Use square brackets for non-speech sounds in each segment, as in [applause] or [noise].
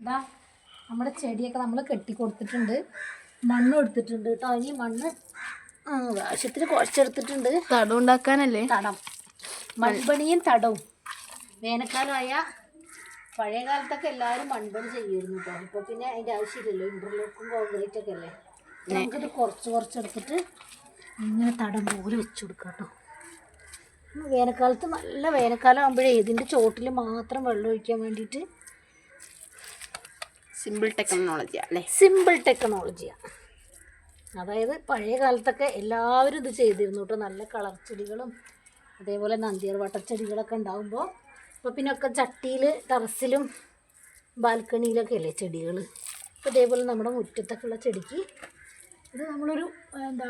ഇതാ നമ്മുടെ ചെടിയൊക്കെ നമ്മൾ കെട്ടി കൊടുത്തിട്ടുണ്ട് മണ്ണ് എടുത്തിട്ടുണ്ട് കേട്ടോ. ഇനി മണ്ണ് ആവശ്യത്തിന് കുഴച്ചെടുത്തിട്ടുണ്ട്. തടം ഉണ്ടാക്കാനല്ലേ? തടം. മൺപണിയും തടവും. വേനൽക്കാലമായ പഴയ കാലത്തൊക്കെ എല്ലാവരും മൺപണി ചെയ്യുമായിരുന്നു കേട്ടോ. ഇപ്പോൾ പിന്നെ അതിന്റെ ആവശ്യമില്ലല്ലോ. ഇന്റർലോക്കും കോൺക്രീറ്റ് ഒക്കെ അല്ലേ? നമുക്കിത് കുറച്ച് കുറച്ചെടുത്തിട്ട് ഇങ്ങനെ തടം പോലെ വെച്ച് കൊടുക്കാം കേട്ടോ. വേനൽക്കാലത്ത് നല്ല വേനൽക്കാലം ആകുമ്പോഴേ ഇതിന്റെ ചോട്ടിൽ മാത്രം വെള്ളം ഒഴിക്കാൻ വേണ്ടിയിട്ട് സിമ്പിൾ ടെക്നോളജി അല്ലേ? സിമ്പിൾ ടെക്നോളജിയാണ് അതായത് പഴയ കാലത്തൊക്കെ എല്ലാവരും ഇത് ചെയ്തിരുന്നു കേട്ടോ നല്ല കളർ ചെടികളും അതേപോലെ നന്ദിയർ വട്ടച്ചെടികളൊക്കെ ഉണ്ടാകുമ്പോൾ അപ്പോൾ പിന്നെ ഒക്കെ ചട്ടിയിൽ ടെറസിലും ബാൽക്കണിയിലൊക്കെ അല്ലേ ചെടികൾ അപ്പോൾ ഇതേപോലെ നമ്മുടെ മുറ്റത്തൊക്കെ ഉള്ള ചെടിക്ക് ഇത് നമ്മളൊരു എന്താ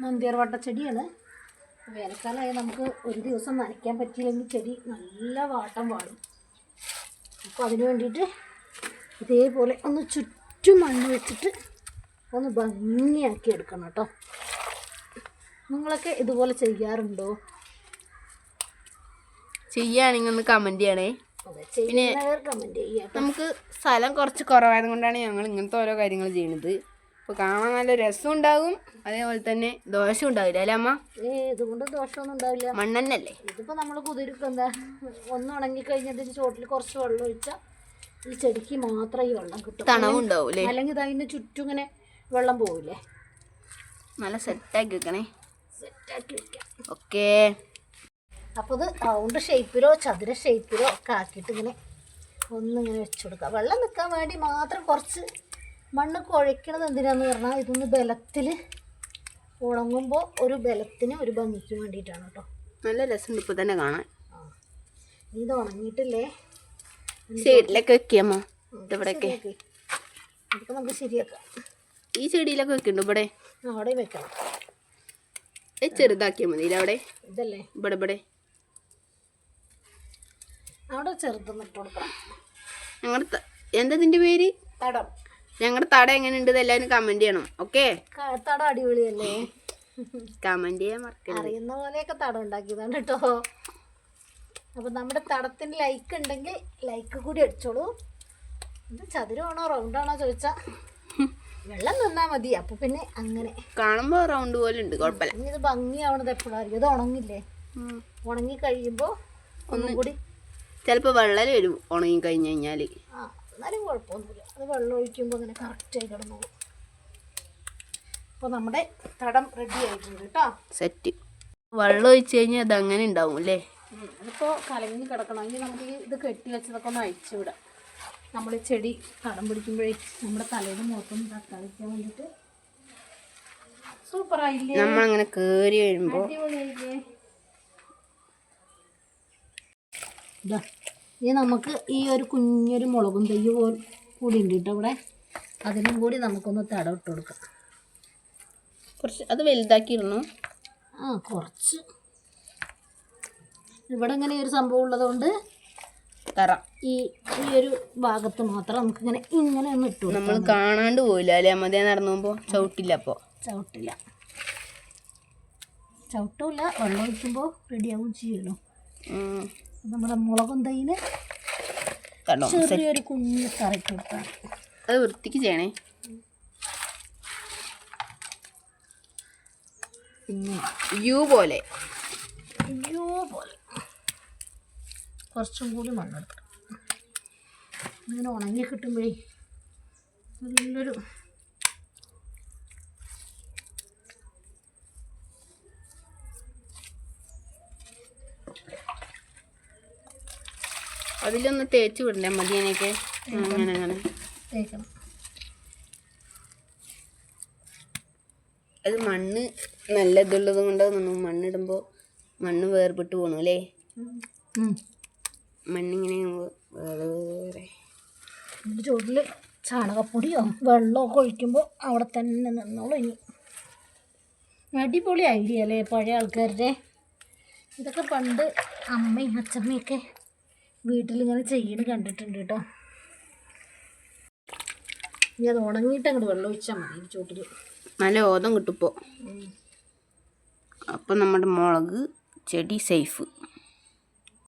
നന്ദിയർ വട്ടച്ചെടിയാണ് വേനൽക്കാലമായി നമുക്ക് ഒരു ദിവസം നനയ്ക്കാൻ പറ്റിയില്ലെങ്കിൽ ചെടി നല്ല വാട്ടം വാടും. അപ്പോൾ അതിന് വേണ്ടിയിട്ട് ഇതേപോലെ ഒന്ന് ചുറ്റും മണ്ണ് വെച്ചിട്ട് ഒന്ന് ഭംഗിയാക്കി എടുക്കണം കേട്ടോ. നിങ്ങളൊക്കെ ഇതുപോലെ ചെയ്യാറുണ്ടോ? ചെയ്യുകയാണെങ്കിൽ ഒന്ന് കമന്റ് ചെയ്യണേ. പിന്നെ ചെയ്യുന്നവർ കമന്റ് ചെയ്യാം നമുക്ക് സ്ഥലം കുറച്ച് കുറവായത് കൊണ്ടാണ് ഞങ്ങൾ ഇങ്ങനത്തെ ഓരോ കാര്യങ്ങൾ ചെയ്യുന്നത് അപ്പോൾ കാണാൻ നല്ല രസം ഉണ്ടാകും. അതേപോലെ തന്നെ ദോഷം ഉണ്ടാവില്ല അല്ലേ അമ്മ? ഏ ഇതുകൊണ്ട് ദോഷമൊന്നും ഉണ്ടാവില്ല. മണ്ണെണ്ണല്ലേ ഇതിപ്പോ നമ്മൾ കുതിരിക്ക് എന്താ ഒന്ന് ഉണങ്ങി കഴിഞ്ഞതിന് ചോട്ടിൽ കുറച്ച് വെള്ളം ഒഴിച്ചാൽ ഈ ചെടിക്ക് മാത്രം ഈ വെള്ളം കിട്ടും. തണവുണ്ടാവൂലേ അല്ലെങ്കിൽ ഇത് അതിന് ചുറ്റും ഇങ്ങനെ വെള്ളം പോവില്ലേ? നല്ല സെറ്റാക്കി വെക്കണേ. സെറ്റാക്കി വെക്കാം. ഓക്കേ. അപ്പോൾ ഇത് റൗണ്ട് ഷേപ്പിലോ ചതുര ഷേപ്പിലോ ഒക്കെ ആക്കിയിട്ട് ഇങ്ങനെ ഒന്നിങ്ങനെ വെച്ച് കൊടുക്കുക വെള്ളം നിൽക്കാൻ വേണ്ടി മാത്രം കുറച്ച് മണ്ണ് കുഴയ്ക്കണത് എന്തിനാന്ന് പറഞ്ഞാൽ ഇതൊന്ന് ബലത്തിൽ ഉണങ്ങുമ്പോൾ ഒരു ബലത്തിന് ഒരു ഭംഗിക്ക് വേണ്ടിയിട്ടാണ് കേട്ടോ. നല്ല രസമുണ്ട് ഇപ്പോൾ തന്നെ കാണാൻ. ഇത് ഉണങ്ങിയിട്ടില്ലേ? സൈഡിലൊക്കെ വെക്കാമോ ഇവിടെയൊക്കെ. ഓക്കെ അതൊക്കെ നമുക്ക് ശരിയാക്കാം. ഈ ചെടിയിലൊക്കെ വെക്കുന്നുണ്ട് ഇവിടെ? ആ, അവിടെയും വെക്കണം. ഇത് ചെറുതാക്കിയാൽ മതി അവിടെ? ഇതല്ലേ? ഇവിടെ ഇവിടെ. അവിടെ ചെറുതൊന്ന് ഇട്ട് കൊടുക്കണം. ഞങ്ങളുടെ എന്താ ഇതിന്റെ പേര്? തടം. ഞങ്ങളുടെ തട എങ്ങനെയുണ്ട് എല്ലാവരും കമന്റ് ചെയ്യണം ഓക്കെ തടം അടിപൊളിയല്ലേ? [laughs] കമന്റ് ചെയ്യാൻ മറക്കരുത്. അറിയുന്ന പോലെയൊക്കെ തടം ഉണ്ടാക്കിയതാണ് കേട്ടോ. അപ്പം നമ്മുടെ തടത്തിന് ലൈക്ക് ഉണ്ടെങ്കിൽ ലൈക്ക് കൂടി അടിച്ചോളൂ. ഇത് ചതുരമാണോ റൗണ്ടാണോ ചോദിച്ചാൽ വെള്ളം നിന്നാ മതി. അപ്പോൾ പിന്നെ അങ്ങനെ. കാണുമ്പോൾ റൗണ്ട് പോലെ ഉണ്ട് കുഴപ്പമില്ല. ഇനി ഇത് ഭംഗിയാവണത് എപ്പോഴായിരിക്കും? ഇത് ഉണങ്ങില്ലേ. ഉണങ്ങി കഴിയുമ്പോൾ ഒന്നും കൂടി ചിലപ്പോൾ വെള്ളം വരും ഉണങ്ങി കഴിഞ്ഞ് കഴിഞ്ഞാൽ ആ എന്നാലും കുഴപ്പമൊന്നുമില്ല. അത് വെള്ളം ഒഴിക്കുമ്പോൾ അങ്ങനെ കറക്റ്റായി കിടന്നു അപ്പോൾ നമ്മുടെ തടം റെഡി ആയിട്ടുണ്ട് കേട്ടോ. സെറ്റ് വെള്ളം ഒഴിച്ചു കഴിഞ്ഞാൽ അത് അങ്ങനെ ഉണ്ടാവും അല്ലേ? അതിപ്പോൾ കലങ്ങി കിടക്കണമെങ്കിൽ നമുക്ക് ഈ ഇത് കെട്ടി വെച്ചതൊക്കെ ഒന്ന് അഴിച്ചു വിടാം. നമ്മൾ ചെടി കടം പിടിക്കുമ്പോഴേ നമ്മുടെ തലയിൽ മുഖത്തും തക്കാളിക്കാൻ വേണ്ടിയിട്ട് സൂപ്പറായില്ലേ നമ്മളങ്ങനെ കയറി വരുമ്പോൾ അടിപൊളിയായില്ലേ? ഇതാ ഇനി നമുക്ക് ഈ ഒരു കുഞ്ഞൊരു മുളകും തൈ പോലും കൂടി ഉണ്ട് കേട്ടോ ഇവിടെ. അതിനും കൂടി നമുക്കൊന്ന് തടവിട്ട് കൊടുക്കാം. കുറച്ച് അത് വലുതാക്കിയിരുന്നു ആ കുറച്ച്. ഇവിടെ ഇങ്ങനെ ഒരു സംഭവം ഉള്ളതുകൊണ്ട് തറ ഈ ഈ ഒരു ഭാഗത്ത് മാത്രം നമുക്ക് ഇങ്ങനെ ഒന്ന് ഇട്ടു നമ്മൾ കാണാണ്ട് പോയില്ല അല്ലേ? അമ്മതേ നടന്നു പോകുമ്പോൾ ചവിട്ടില്ല അപ്പോൾ ചവിട്ടില്ല. ചവിട്ടില്ല വെള്ളം ഒഴിക്കുമ്പോൾ റെഡിയാവും ചെയ്യുമല്ലോ നമ്മുടെ മുളകും തൈന് ചെറിയൊരു കുഞ്ഞ് തറയ്ക്ക് കൊടുക്കാം അത് വൃത്തിക്ക് ചെയ്യണേ. പിന്നെ യു പോലെ. യു പോലെ. കുറച്ചും കൂടി മണ്ണെടുക്കാം ഇങ്ങനെ ഉണങ്ങി കിട്ടുമ്പോഴേ നല്ലൊരു അതിലൊന്ന് തേച്ച് വിടണ്ടേ മതിയനൊക്കെ? അങ്ങനെ അങ്ങനെ. തേക്കണം. അത് മണ്ണ് നല്ല ഇതുള്ളത് കൊണ്ട് മണ്ണിടുമ്പോൾ മണ്ണ് വേർപെട്ട് പോകണു അല്ലേ. മണ്ണിങ്ങനെ വേറെ ഇതിന്റെ ചുവട്ടിൽ ചാണകപ്പൊടിയോ വെള്ളമൊക്കെ ഒഴിക്കുമ്പോൾ അവിടെ തന്നെ നിന്നോളൂ ഇനി. അടിപൊളി ഐഡിയ അല്ലേ പഴയ ആൾക്കാരുടെ? ഇതൊക്കെ പണ്ട് അമ്മയും അച്ഛമ്മയൊക്കെ വീട്ടിലിങ്ങനെ ചെയ്യണ കണ്ടിട്ടുണ്ട് കേട്ടോ. ഇനി അത് ഉണങ്ങിയിട്ട് അങ്ങോട്ട് വെള്ളം ഒഴിച്ചാൽ മതി ഈ നല്ല ഓതം കിട്ടുമ്പോൾ അപ്പം നമ്മുടെ മുളക് ചെടി സേഫ്